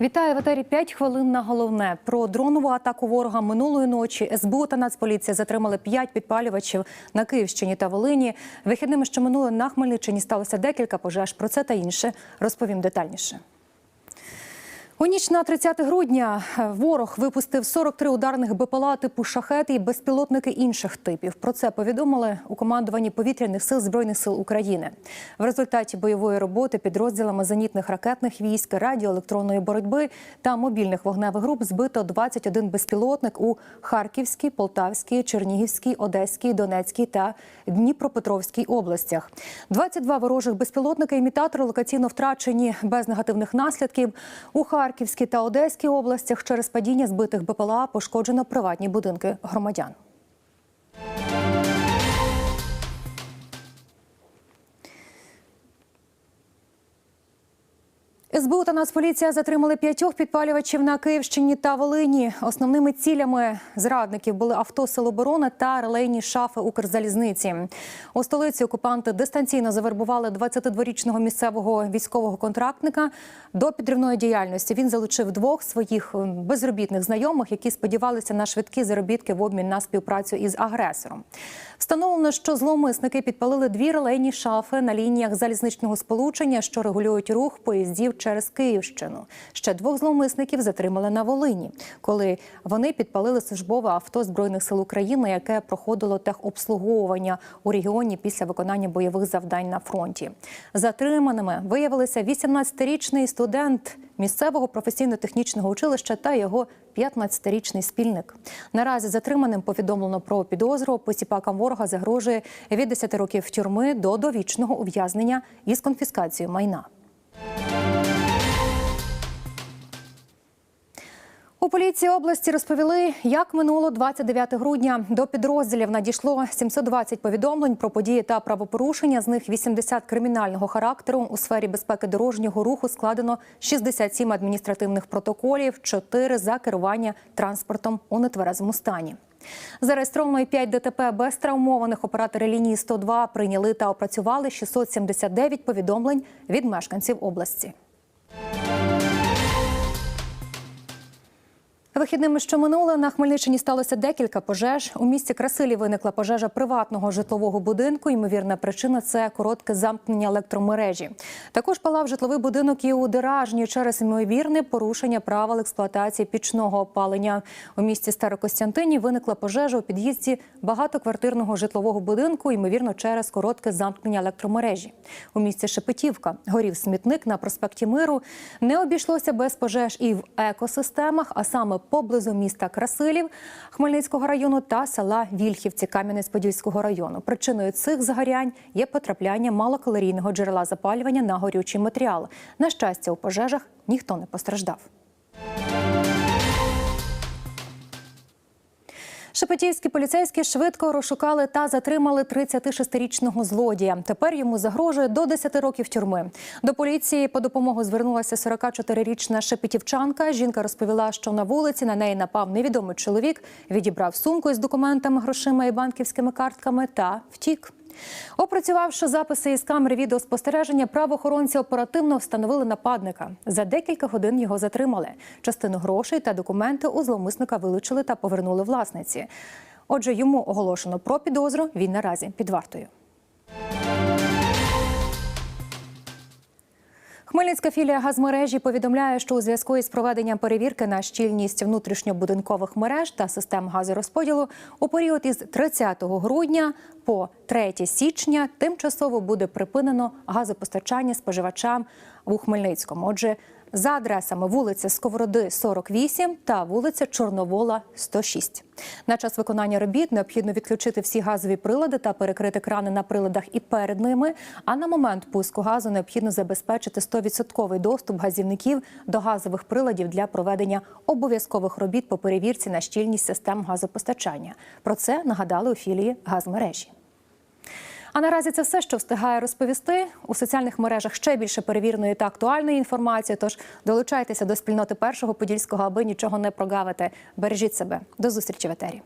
Вітаю в етері 5 хвилин на головне. Про дронову атаку ворога минулої ночі СБУ та Нацполіція затримали 5 підпалювачів на Київщині та Волині. Вихідними, що минули на Хмельниччині, сталося декілька пожеж. Про це та інше розповім детальніше. У ніч на 30 грудня ворог випустив 43 ударних БПЛА типу шахети і безпілотники інших типів. Про це повідомили у командуванні повітряних сил збройних сил України. В результаті бойової роботи підрозділами зенітних ракетних військ, радіоелектронної боротьби та мобільних вогневих груп збито 21 безпілотник у Харківській, Полтавській, Чернігівській, Одеській, Донецькій та Дніпропетровській областях. 22 ворожих безпілотника імітатори локаційно втрачені без негативних наслідків. У Харківській та Одеській областях через падіння збитих БПЛА пошкоджено приватні будинки громадян. СБУ та Нацполіція затримали п'ятьох підпалювачів на Київщині та Волині. Основними цілями зрадників були авто Сил оборони та релейні шафи Укрзалізниці. У столиці окупанти дистанційно завербували 22-річного місцевого військового контрактника до підривної діяльності. Він залучив двох своїх безробітних знайомих, які сподівалися на швидкі заробітки в обмін на співпрацю із агресором. Встановлено, що зловмисники підпалили дві релейні шафи на лініях залізничного сполучення, що регулюють рух поїздів через Київщину. Ще двох зловмисників затримали на Волині, коли вони підпалили службове авто збройних сил України, яке проходило техобслуговування у регіоні після виконання бойових завдань на фронті. Затриманими виявилися 18-річний студент місцевого професійно-технічного училища та його 15-річний спільник. Наразі затриманим повідомлено про підозру. Посіпакам ворога загрожує від 10 років тюрми до довічного ув'язнення із конфіскацією майна. У поліції області розповіли, як минуло 29 грудня. До підрозділів надійшло 720 повідомлень про події та правопорушення. З них 80 кримінального характеру. У сфері безпеки дорожнього руху складено 67 адміністративних протоколів, 4 за керування транспортом у нетверезому стані. Зареєстровано і 5 ДТП без травмованих. Оператори лінії 102 прийняли та опрацювали 679 повідомлень від мешканців області. Вихідними, що минули, на Хмельниччині сталося декілька пожеж. У місті Красилі виникла пожежа приватного житлового будинку. Ймовірна причина це коротке замкнення електромережі. Також палав житловий будинок і у Деражні через ймовірне порушення правил експлуатації пічного опалення. У місті Старокостянтині виникла пожежа у під'їзді багатоквартирного житлового будинку. Ймовірно, через коротке замкнення електромережі. У місті Шепетівка горів смітник на проспекті Миру. Не обійшлося без пожеж і в екосистемах, а саме поблизу міста Красилів Хмельницького району та села Вільхівці Кам'янець-Подільського району. Причиною цих загорянь є потрапляння малокалорійного джерела запалювання на горючий матеріал. На щастя, у пожежах ніхто не постраждав. Шепетівські поліцейські швидко розшукали та затримали 36-річного злодія. Тепер йому загрожує до 10 років тюрми. До поліції по допомогу звернулася 44-річна шепетівчанка. Жінка розповіла, що на вулиці на неї напав невідомий чоловік, відібрав сумку із документами, грошима і банківськими картками та втік. Опрацювавши записи із камери відеоспостереження, правоохоронці оперативно встановили нападника. За декілька годин його затримали. Частину грошей та документи у зловмисника вилучили та повернули власниці. Отже, йому оголошено про підозру. Він наразі під вартою. Хмельницька філія газмережі повідомляє, що у зв'язку із проведенням перевірки на щільність внутрішньобудинкових мереж та систем газорозподілу у період із 30 грудня по 3 січня тимчасово буде припинено газопостачання споживачам у Хмельницькому. Отже, за адресами вулиця Сковороди, 48 та вулиця Чорновола, 106. На час виконання робіт необхідно відключити всі газові прилади та перекрити крани на приладах і перед ними. А на момент пуску газу необхідно забезпечити 100% доступ газівників до газових приладів для проведення обов'язкових робіт по перевірці на щільність систем газопостачання. Про це нагадали у філії газмережі. А наразі це все, що встигає розповісти у соціальних мережах ще більше перевірної та актуальної інформації. Тож долучайтеся до спільноти першого подільського, аби нічого не прогавити. Бережіть себе. До зустрічі в етері.